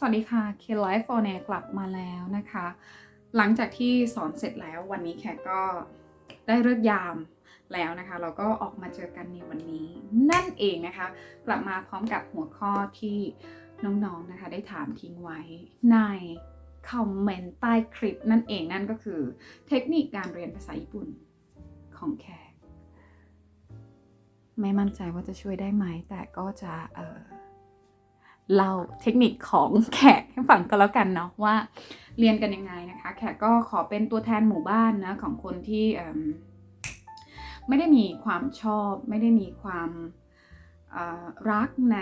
สวัสดีค่ะ K Life for n a กลับมาแล้วนะคะ หลังจากที่สอนเสร็จแล้ววันนี้แขกก็ได้เลิกยามแล้วนะคะ เราก็ออกมาเจอกันในวันนี้ นั่นเองนะคะ กลับมาพร้อมกับหัวข้อที่น้องๆนะคะ ได้ถามทิ้งไว้ในคอมเมนต์ใต้คลิปนั่นเองนั่นก็คือ เทคนิคการเรียนภาษาญี่ปุ่นของแขก ไม่มั่นใจว่าจะช่วยได้ไหม แต่ก็จะเออ เล่าเทคนิคของแขกให้ฟังก็แล้วกันเนาะว่าเรียนกันยังไงนะคะ แขกก็ขอเป็นตัวแทนหมู่บ้านนะของคนที่ไม่ได้มีความชอบ ไม่ได้มีความรักใน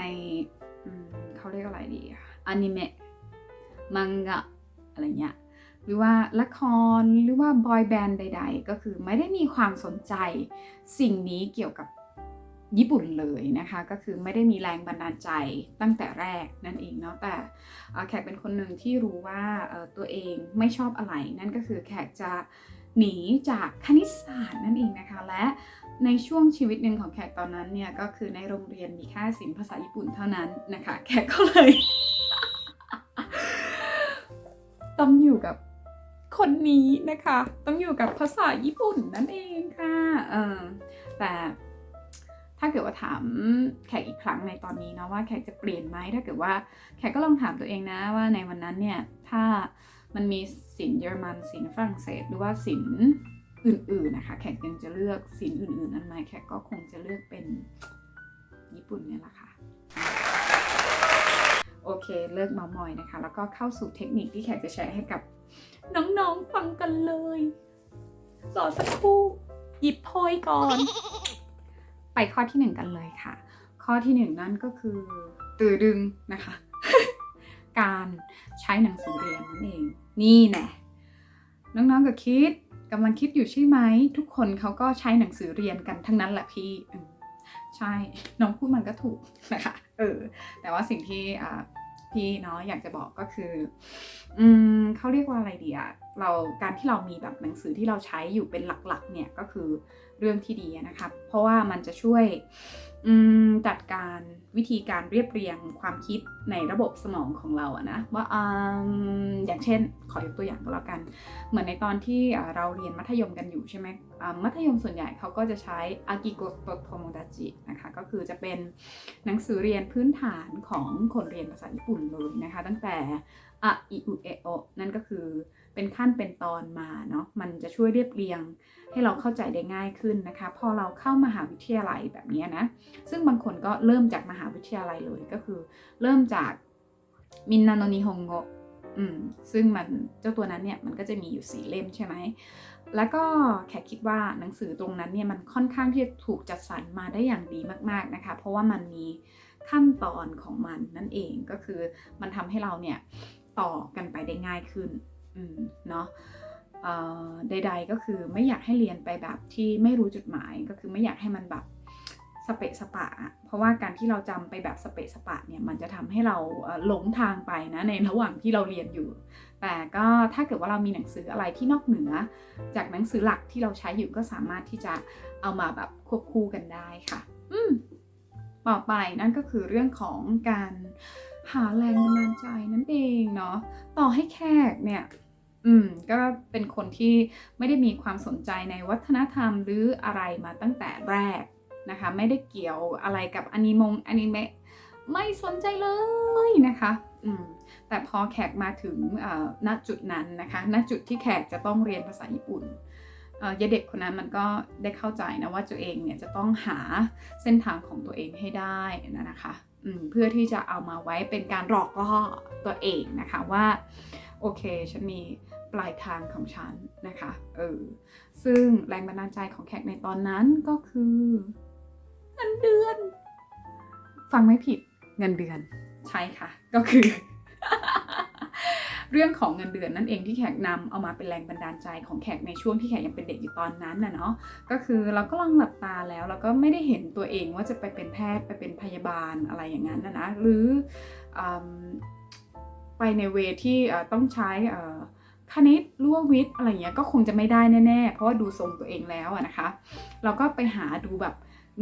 เขาเรียกอะไรดีอะอนิเมะมังงะอะไรเงี้ยหรือว่าละครหรือว่าบอยแบนด์ใด ๆ ก็คือไม่ได้มีความสนใจสิ่งนี้เกี่ยวกับ ญี่ปุ่นเลยนะคะ ก็คือไม่ได้มีแรงบันดาลใจตั้งแต่แรกนั่นเองเนาะแต่แขกเป็นคนหนึ่งที่รู้ว่าตัวเองไม่ชอบอะไร นั่นก็คือแขกจะหนีจากคณิตศาสตร์นั่นเองนะคะ และในช่วงชีวิตหนึ่งของแขกตอนนั้นเนี่ยก็คือในโรงเรียนมีแค่ศิลป์ภาษาญี่ปุ่นเท่านั้นนะคะ แขกก็เลยต้องอยู่กับคนนี้นะคะ ต้องอยู่กับภาษาญี่ปุ่นนั่นเองค่ะเออแต่ ถ้าเกิดว่าถามแขกอีกครั้งในตอนนี้เนาะว่าแขกจะเปลี่ยนไหมถ้าเกิดว่าแขกก็ลองถามตัวเองนะว่าในวันนั้นเนี่ยถ้ามันมีศิลป์เยอรมันศิลป์ฝรั่งเศส หรือว่าศิลป์อื่นๆนะคะ แขกยังจะเลือกศิลป์อื่นๆนั้นไหมแขกก็คงจะเลือกเป็นญี่ปุ่นเนี่ยแหละค่ะโอเคเลิกเมามอยนะคะ แล้วก็เข้าสู่เทคนิคที่แขกจะแชร์ให้กับน้องๆฟังกันเลยรอสักครู่หยิบโพยก่อน ไปข้อที่หนึ่งกันเลยค่ะ ข้อที่หนึ่งนั่นก็คือตือดึงนะคะ การใช้หนังสือเรียนนั่นเอง นี่แน่น้องๆก็คิดกำลังคิดอยู่ใช่ไหม ทุกคนเขาก็ใช้หนังสือเรียนกันทั้งนั้นแหละพี่ใช่น้องพูดมันก็ถูกนะคะเออแต่ว่าสิ่งที่พี่เนาะอยากจะบอกก็คืออืมเขาเรียกว่าอะไรดีอะเราการที่เรามีแบบหนังสือที่เราใช้อยู่เป็นหลักๆ เนี่ยก็คือ เรื่องที่ดีนะครับเพราะว่ามันจะช่วยจัดการวิธีการเรียบเรียงความคิดในระบบสมองของเราอะนะว่าออย่างเช่นขอยกตัวอย่างก็แล้วกัน เหมือนในตอนที่เราเรียนมัธยมกันอยู่ใช่ไหมมัธยมส่วนใหญ่เขาก็จะใช้อากิโกโตโทโมดาจินะคะก็คือจะเป็นหนังสือเรียนพื้นฐานของคนเรียนภาษาญี่ปุ่นเลยนะคะ ตั้งแต่อะอิอุเอโอนั่นก็คือ เป็นขั้นเป็นตอนมาเนาะมันจะช่วยเรียบเรียงให้เราเข้าใจได้ง่ายขึ้นนะคะ พอเราเข้ามหาวิทยาลัยแบบนี้นะ ซึ่งบางคนก็เริ่มจากมหาวิทยาลัยเลยก็คือ เริ่มจากมินนาโนนิฮงโงอืมซึ่งมันเจ้าตัวนั้นเนี่ยมันก็จะมีอยู่สี่เล่มใช่ไหม แล้วก็แขกคิดว่าหนังสือตรงนั้นเนี่ยมันค่อนข้างที่จะถูกจัดสรรมาได้อย่างดีมาก ๆนะคะ เพราะว่ามันมีขั้นตอนของมันนั่นเองก็คือมันทำให้เราเนี่ยต่อกันไปได้ง่ายขึ้น เนาะใดๆก็คือไม่อยากให้เรียนไปแบบที่ไม่รู้จุดหมายก็คือไม่อยากให้มันแบบสเปะสปะ เพราะว่าการที่เราจำไปแบบสเปะสปะเนี่ยมันจะทำให้เราหลงทางไปนะในระหว่างที่เราเรียนอยู่ แต่ก็ถ้าเกิดว่าเรามีหนังสืออะไรที่นอกเหนือ จากหนังสือหลักที่เราใช้อยู่ก็สามารถที่จะเอามาแบบควบคู่กันได้ค่ะ อืมต่อไปนั่นก็คือเรื่องของการหาแรงบันดาลใจนั่นเองเนาะต่อให้แขกเนี่ย อืมก็เป็นคนที่ไม่ได้มีความสนใจในวัฒนธรรมหรืออะไรมาตั้งแต่แรกนะคะ ไม่ได้เกี่ยวอะไรกับอนิมงอนิเมะไม่สนใจเลยนะคะอืมแต่พอแขกมาถึงณจุดนั้นนะคะณจุดที่แขกจะต้องเรียนภาษาญี่ปุ่นเอ่อยาเด็กคนนั้นมันก็ได้เข้าใจนะว่าตัวเองเนี่ยจะต้องหาเส้นทางของตัวเองให้ได้นะคะอืมเพื่อที่จะเอามาไว้เป็นการหลอกล่อตัวเองนะคะว่า โอเค ฉันมี ลายทางของฉันนะคะเออซึ่งแรงบันดาลใจของแขกในตอนนั้นก็คือเงินเดือน ฟังไม่ผิดเงินเดือนใช่ค่ะ ก็คือ เรื่องของเงินเดือนนั่นเองที่แขกนำเอามาเป็นแรงบันดาลใจของแขกในช่วงที่แขกยังเป็นเด็กอยู่ตอนนั้นนะเนาะก็คือเราก็ลองหลับตาแล้วเราก็ไม่ได้เห็นตัวเองว่าจะไปเป็นแพทย์ไปเป็นพยาบาลอะไรอย่างนั้นนะนะหรืออไปในเวที่ต้องใช้ คณิตรือว่าวิทย์อะไรอย่างเงี้ยก็คงจะไม่ได้แน่ๆ เพราะว่าดูทรงตัวเองแล้วอะนะคะ เราก็ไปหาดูแบบ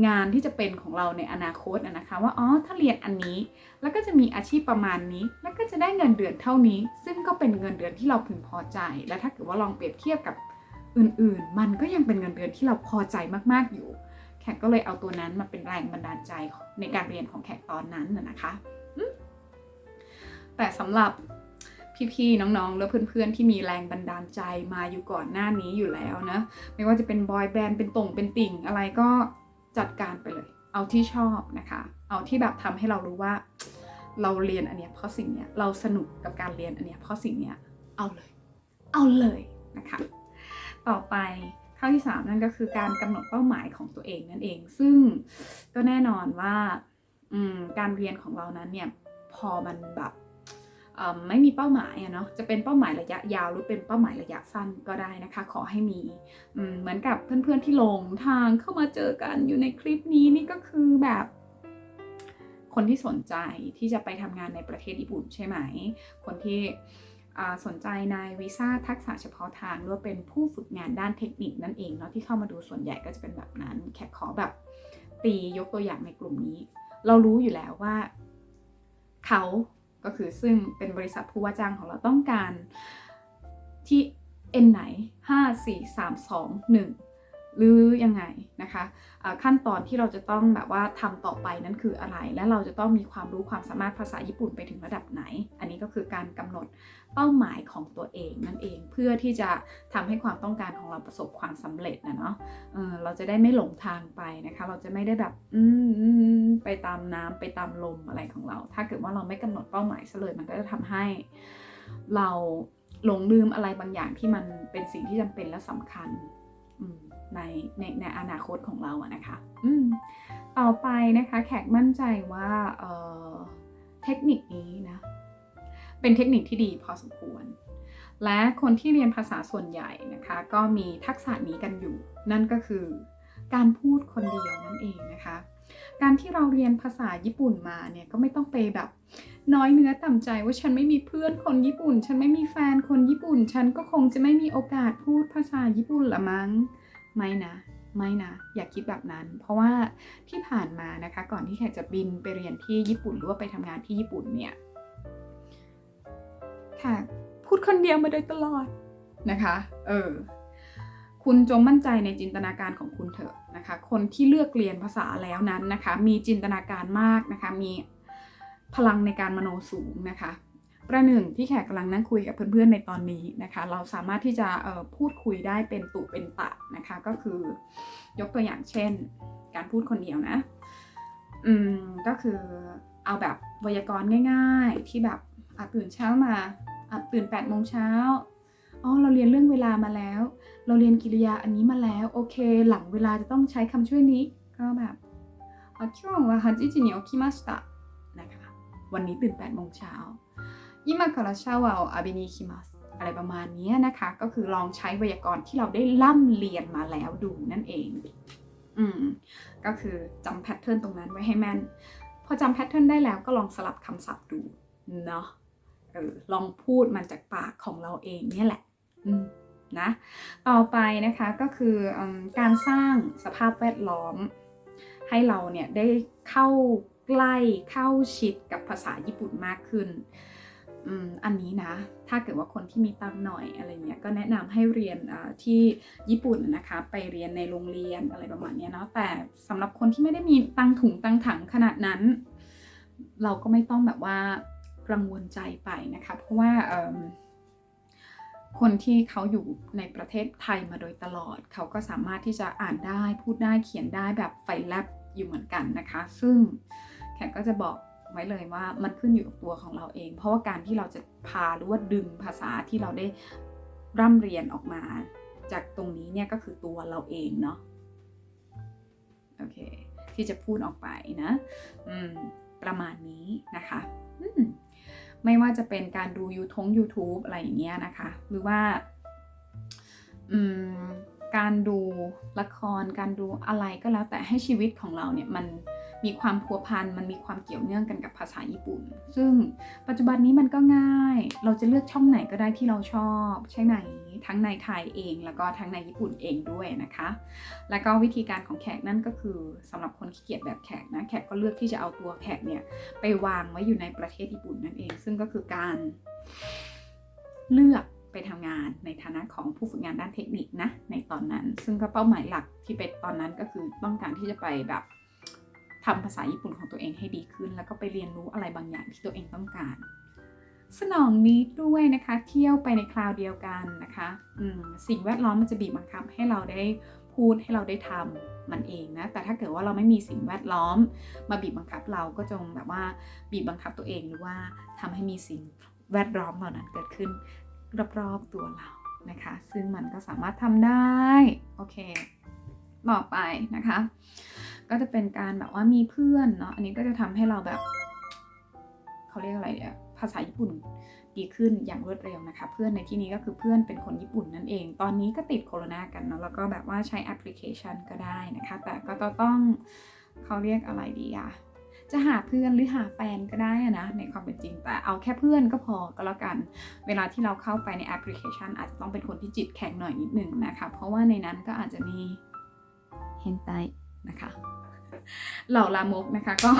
งานที่จะเป็นของเราในอนาคตอะนะคะว่าอ๋อถ้าเรียนอันนี้ แล้วก็จะมีอาชีพประมาณนี้ แล้วก็จะได้เงินเดือนเท่านี้ ซึ่งก็เป็นเงินเดือนที่เราพึงพอใจ และถ้าเกิดว่าลองเปรียบเทียบกับอื่นๆ มันก็ยังเป็นเงินเดือนที่เราพอใจมากๆอยู่ แขกก็เลยเอาตัวนั้นมาเป็นแรงบันดาลใจในการเรียนของแขกตอนนั้นนะคะแต่สำหรับ พี่ๆน้องๆ และเพื่อนๆที่มีแรงบันดาลใจมาอยู่ก่อนหน้านี้อยู่แล้วนะ ไม่ว่าจะเป็นบอยแบนด์เป็นตรงเป็นติ่งอะไรก็จัดการไปเลย เอาที่ชอบนะคะ เอาที่แบบทำให้เรารู้ว่า เราเรียนอันเนี้ยเพราะสิ่งเนี้ยเราสนุกกับการเรียนอันเนี้ยเพราะสิ่งเนี้ยเอาเลย เอาเลยนะคะ ต่อไปข้อที่ 3 นั่นก็คือการกำหนดเป้าหมายของตัวเองนั่นเอง ซึ่งก็แน่นอนว่าการเรียนของเรานั้นเนี่ยพอมันแบบ ไม่มีเป้าหมายอะเนาะจะเป็นเป้าหมายระยะยาวหรือเป็นเป้าหมายระยะสั้นก็ได้นะคะ ขอให้มีเหมือนกับเพื่อนๆที่ลงทางเข้ามาเจอกันอยู่ในคลิปนี้นี่ก็คือแบบคนที่สนใจที่จะไปทำงานในประเทศญี่ปุ่นใช่ไหม คนที่สนใจในวีซ่าทักษะเฉพาะทางหรือเป็นผู้ฝึกงานด้านเทคนิคนั่นเองเนาะที่เข้ามาดูส่วนใหญ่ก็จะเป็นแบบนั้น แขกขอแบบตียกตัวอย่างในกลุ่มนี้ เรารู้อยู่แล้วว่า เขา ก็คือซึ่งเป็นบริษัทผู้ว่าจ้างของเราต้องการที่ N ไหน 5 4 3 2 1 หรือยังไงนะคะอ่าขั้นตอนที่เราจะต้องแบบว่าทำต่อไปนั้นคืออะไร และเราจะต้องมีความรู้ความสามารถภาษาญี่ปุ่นไปถึงระดับไหน อันนี้ก็คือการกำหนดเป้าหมายของตัวเองนั่นเองเพื่อที่จะทำให้ความต้องการของเราประสบความสำเร็จนะเนาะเเราจะได้ไม่หลงทางไปนะคะ เราจะไม่ได้แบบอืมไปตามน้ำไปตามลมอะไรของเรา ถ้าเกิดว่าเราไม่กำหนดเป้าหมายซะเลยมันก็จะทำให้เราหลงลืมอะไรบางอย่างที่มันเป็นสิ่งที่จำเป็นและสำคัญ ในในในอนาคตของเราอะนะคะอืมต่อไปนะคะแขกมั่นใจว่าเออเทคนิคนี้นะเป็นเทคนิคที่ดีพอสมควร และคนที่เรียนภาษาส่วนใหญ่นะคะก็มีทักษะนี้กันอยู่ นั่นก็คือการพูดคนเดียวนั่นเองนะคะการที่เราเรียนภาษาญี่ปุ่นมาเนี่ยก็ไม่ต้องไปแบบน้อยเนื้อต่ำใจว่าฉันไม่มีเพื่อนคนญี่ปุ่น ฉันไม่มีแฟนคนญี่ปุ่น ฉันก็คงจะไม่มีโอกาสพูดภาษาญี่ปุ่นละมั้ง ไม่นะไม่นะ อย่าคิดแบบนั้น เพราะว่าที่ผ่านมานะคะ ก่อนที่แขกจะบินไปเรียนที่ญี่ปุ่นหรือว่าไปทำงานที่ญี่ปุ่นเนี่ยแขกพูดคนเดียวมาโดยตลอดนะคะ เออ คุณจงมั่นใจในจินตนาการของคุณเถอะนะคะ คนที่เลือกเรียนภาษาแล้วนั้นนะคะ มีจินตนาการมากนะคะ มีพลังในการมโนสูงนะคะ ประหนึ่งที่แขกกำลังนั่งคุยกับเพื่อนๆในตอนนี้นะคะ เราสามารถที่จะเอ่อพูดคุยได้เป็นตุเป็นตะนะคะ ก็คือยกตัวอย่างเช่น การพูดคนเดียวนะ อืมก็คือเอาแบบไวยากรณ์ง่าย ๆ ที่แบบอ่ะตื่นเช้ามาอ่ะตื่น8ปดโมงเช้าอ๋อเราเรียนเรื่องเวลามาแล้ว เราเรียนกิริยาอันนี้มาแล้ว โอเค หลังเวลาจะต้องใช้คำช่วยนี้ ก็แบบอ่ะ今日は8時に起きましたนะคะ วันนี้ตื่น8โมงเช้า 今からシャワーを浴びに行きますอะไรประมาณนี้นะคะ ก็คือลองใช้ไวยากรณ์ที่เราได้ล่ำเรียนมาแล้วดูนั่นเอง อืม ก็คือจำแพทเทิร์นตรงนั้นไว้ให้แม่น พอจำแพทเทิร์นได้แล้วก็ลองสลับคำศัพท์ดูเนาะ เออ ลองพูดมันจากปากของเราเองเนี่ยแหละ อืม นะ ต่อไปนะคะก็คืออืมการสร้างสภาพแวดล้อม ให้เราเนี่ยได้เข้าใกล้เข้าชิดกับภาษาญี่ปุ่นมากขึ้น อันนี้นะ ถ้าเกิดว่าคนที่มีตังหน่อยอะไรเงี้ยก็แนะนำให้เรียนที่ญี่ปุ่นนะคะ ไปเรียนในโรงเรียนอะไรประมาณนี้เนาะแต่สำหรับคนที่ไม่ได้มีตังถุงตังถังขนาดนั้น เราก็ไม่ต้องแบบว่ากังวลใจไปนะคะ เพราะว่าคนที่เขาอยู่ในประเทศไทยมาโดยตลอด เขาก็สามารถที่จะอ่านได้พูดได้เขียนได้แบบไฟแลบอยู่เหมือนกันนะคะ ซึ่งแขกก็จะบอก ไว้เลยว่ามันขึ้นอยู่กับตัวของเราเอง เพราะว่าการที่เราจะพาหรือว่าดึงภาษาที่เราได้ร่ำเรียนออกมา จากตรงนี้เนี่ยก็คือตัวเราเองเนาะโอเค ที่จะพูดออกไปนะ อืม ประมาณนี้นะคะอืมไม่ว่าจะเป็นการดูยูทง YouTube อะไรอย่างเงี้ยนะคะ หรือว่าอืมการดูละคร การดูอะไรก็แล้วแต่ให้ชีวิตของเราเนี่ยมัน มีความพัวพันมันมีความเกี่ยวเนื่องกันกับภาษาญี่ปุ่น ซึ่งปัจจุบันนี้มันก็ง่าย เราจะเลือกช่องไหนก็ได้ที่เราชอบใช่ไหมทั้งในไทยเองแล้วก็ทั้งในญี่ปุ่นเองด้วยนะคะ แล้วก็วิธีการของแขกนั่นก็คือสำหรับคนขี้เกียจแบบแขกนะแขกก็เลือกที่จะเอาตัวแขกเนี่ยไปวางไว้อยู่ในประเทศญี่ปุ่นนั่นเอง ซึ่งก็คือการเลือกไปทำงานในฐานะของผู้ฝึกงานด้านเทคนิคนะในตอนนั้น ซึ่งก็เป้าหมายหลักที่เป็นตอนนั้นก็คือต้องการที่จะไปแบบ ทำภาษาญี่ปุ่นของตัวเองให้ดีขึ้น แล้วก็ไปเรียนรู้อะไรบางอย่างที่ตัวเองต้องการ สนองนี้ด้วยนะคะ เที่ยวไปในคราวเดียวกันนะคะสิ่งแวดล้อมมันจะบีบบังคับให้เราได้พูดให้เราได้ทำมันเองนะ แต่ถ้าเกิดว่าเราไม่มีสิ่งแวดล้อม มาบีบบังคับเราก็จงแบบว่าบีบบังคับตัวเองหรือว่าทำให้มีสิ่งแวดล้อมเหล่านั้นเกิดขึ้นรอบๆตัวเรานะคะ ซึ่งมันก็สามารถทำได้ โอเค ต่อไปนะคะ ก็จะเป็นการแบบว่ามีเพื่อนเนาะอันนี้ก็จะทำให้เราแบบเขาเรียกอะไรเนี่ยภาษาญี่ปุ่นดีขึ้นอย่างรวดเร็วนะคะ เพื่อนในที่นี้ก็คือเพื่อนเป็นคนญี่ปุ่นนั่นเอง ตอนนี้ก็ติดโควิดกันเนาะแล้วก็แบบว่าใช้แอปพลิเคชันก็ได้นะคะ แต่ก็ต้องเขาเรียกอะไรดีอะจะหาเพื่อนหรือหาแฟนก็ได้นะในความเป็นจริง แต่เอาแค่เพื่อนก็พอก็แล้วกัน เวลาที่เราเข้าไปในแอปพลิเคชัน อาจจะต้องเป็นคนที่จิตแข็งหน่อยนิดหนึ่งนะคะ เพราะว่าในนั้นก็อาจจะมีเฮนไต นะคะเหล่าลามกนะคะก็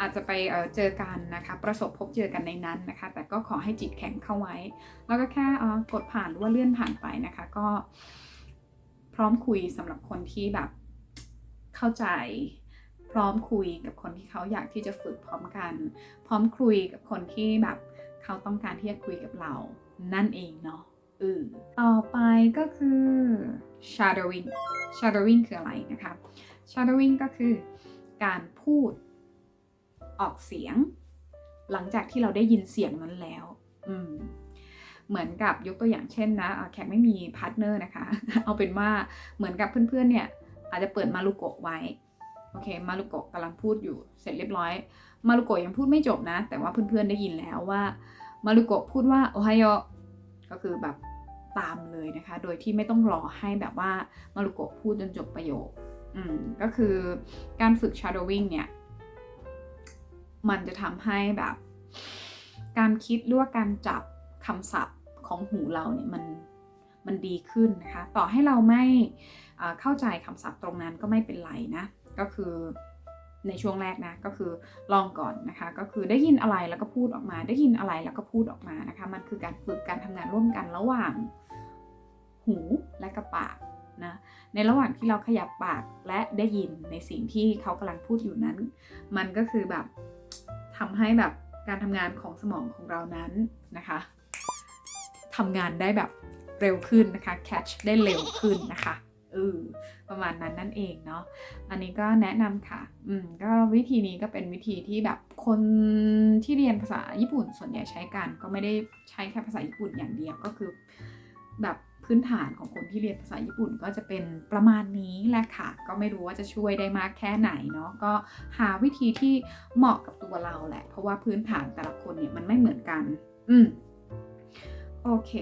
อาจจะไปเจอกันนะคะประสบพบเจอกันในนั้นนะคะ แต่ก็ขอให้จิตแข็งเข้าไว้ แล้วก็แค่กดผ่านหรือว่าเลื่อนผ่านไปนะคะ ก็พร้อมคุยสำหรับคนที่แบบเข้าใจ พร้อมคุยกับคนที่เขาอยากที่จะฝึกพร้อมกัน พร้อมคุยกับคนที่แบบเขาต้องการที่จะคุยกับเรานั่นเองเนาะ ออต่อไปก็คือ shadowing shadowing คืออะไรนะคะ shadowing ก็คือการพูดออกเสียง หลังจากที่เราได้ยินเสียงนั้นแล้ว อืมเหมือนกับยกตัวอย่างเช่นนะอ่าแขกไม่มีพาร์ทเนอร์นะคะ เอาเป็นว่าเหมือนกับเพื่อนๆเนี่ย อาจจะเปิดมารุโกะไว้ โอเค มารุโกะกำลังพูดอยู่เสร็จเรียบร้อย มารุโกะยังพูดไม่จบนะ แต่ว่าเพื่อนๆได้ยินแล้วว่า มารุโกะพูดว่าโอไฮโอก็คือแบบ ตามเลยนะคะ โดยที่ไม่ต้องรอให้แบบว่ามารุโกะพูดจนจบประโยค อืม ก็คือการฝึก shadowing เนี่ย มันจะทำให้แบบ การคิดหรือว่าการจับคำศัพท์ของหูเราเนี่ยมันมันดีขึ้นนะคะ ต่อให้เราไม่เข้าใจคำศัพท์ตรงนั้นก็ไม่เป็นไรนะ ก็คือ ในช่วงแรกนะก็คือลองก่อนนะคะ ก็คือได้ยินอะไรแล้วก็พูดออกมา ได้ยินอะไรแล้วก็พูดออกมานะคะ มันคือการฝึกการทำงานร่วมกันระหว่างหูและกระปากนะในระหว่างที่เราขยับปากและได้ยินในสิ่งที่เขากำลังพูดอยู่นั้น มันก็คือแบบทำให้แบบการทำงานของสมองของเรานั้นนะคะทำงานได้แบบเร็วขึ้นนะคะ catch ได้เร็วขึ้นนะคะ เออประมาณนั้นนั่นเองเนาะอันนี้ก็แนะนำค่ะอืมก็วิธีนี้ก็เป็นวิธีที่แบบคนที่เรียนภาษาญี่ปุ่นส่วนใหญ่ใช้กัน ก็ไม่ได้ใช้แค่ภาษาญี่ปุ่นอย่างเดียวก็คือ แบบพื้นฐานของคนที่เรียนภาษาญี่ปุ่นก็จะเป็นประมาณนี้แหละค่ะ ก็ไม่รู้ว่าจะช่วยได้มากแค่ไหนเนาะก็หาวิธีที่เหมาะกับตัวเราแหละ เพราะว่าพื้นฐานแต่ละคนเนี่ยมันไม่เหมือนกัน อืมโอเค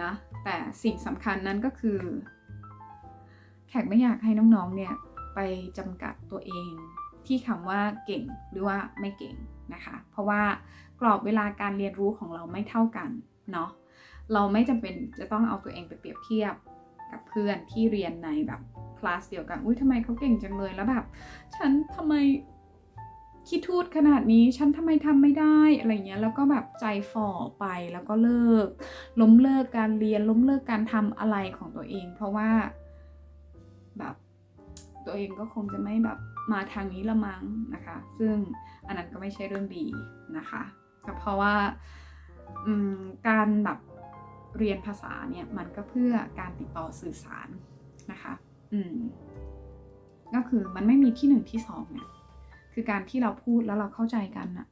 นะแต่สิ่งสำคัญนั้นก็คือ แขกไม่อยากให้น้องๆ เนี่ยไปจำกัดตัวเอง ที่คำว่าเก่งหรือว่าไม่เก่งนะคะ เพราะว่ากรอบเวลาการเรียนรู้ของเราไม่เท่ากันเนาะ เราไม่จำเป็นจะต้องเอาตัวเองไปเปรียบเทียบกับเพื่อนที่เรียนในแบบคลาสเดียวกัน อุ้ยทำไมเขาเก่งจังเลยแล้วแบบ ฉันทำไมคิดทูดขนาดนี้ ฉันทำไมทำไม่ได้ อะไรเงี้ย แล้วก็แบบใจฝ่อไป แล้วก็เลิก ล้มเลิกการเรียน ล้มเลิกการทำอะไรของตัวเอง เพราะว่า แบบตัวเองก็คงจะไม่แบบมาทางนี้ละมั้งนะคะ ซึ่งอันนั้นก็ไม่ใช่เรื่องดีนะคะก็เพราะว่าการแบบเรียนภาษาเนี่ยมันก็เพื่อการติดต่อสื่อสารนะคะอืมก็คือมันไม่มีที่หนึ่งที่สองเนี่ยคือการที่เราพูดแล้วเราเข้าใจกันน่ะ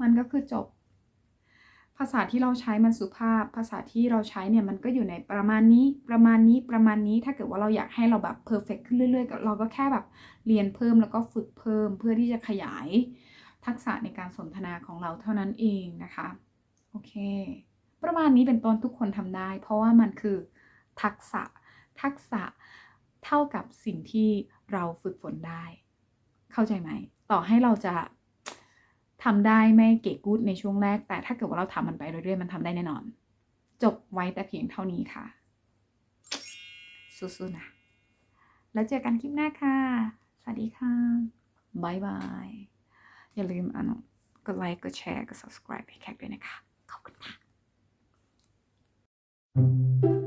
มันก็คือจบ ภาษาที่เราใช้มันสุภาพ ภาษาที่เราใช้เนี่ยมันก็อยู่ในประมาณนี้ ประมาณนี้ ประมาณนี้ ถ้าเกิดว่าเราอยากให้เราแบบเพอร์เฟกขึ้นเรื่อยๆ เราก็แค่แบบเรียนเพิ่มแล้วก็ฝึกเพิ่มเพื่อที่จะขยายทักษะในการสนทนาของเราเท่านั้นเองนะคะ โอเค ประมาณนี้เป็นต้นทุกคนทำได้ เพราะว่ามันคือทักษะ ทักษะเท่ากับสิ่งที่เราฝึกฝนได้ เข้าใจไหม ต่อให้เราจะ ทำได้ไม่เก๋กูดในช่วงแรก แต่ถ้าเกิดว่าเราทำมันไปเรื่อยๆมันทำได้แน่นอน จบไว้แต่เพียงเท่านี้ค่ะ สู้ๆนะ แล้วเจอกันคลิปหน้าค่ะ สวัสดีค่ะบายบาย อย่าลืมอ่านกดไลค์กดแชร์กด subscribe ให้แขกด้วยนะคะ ขอบคุณค่ะ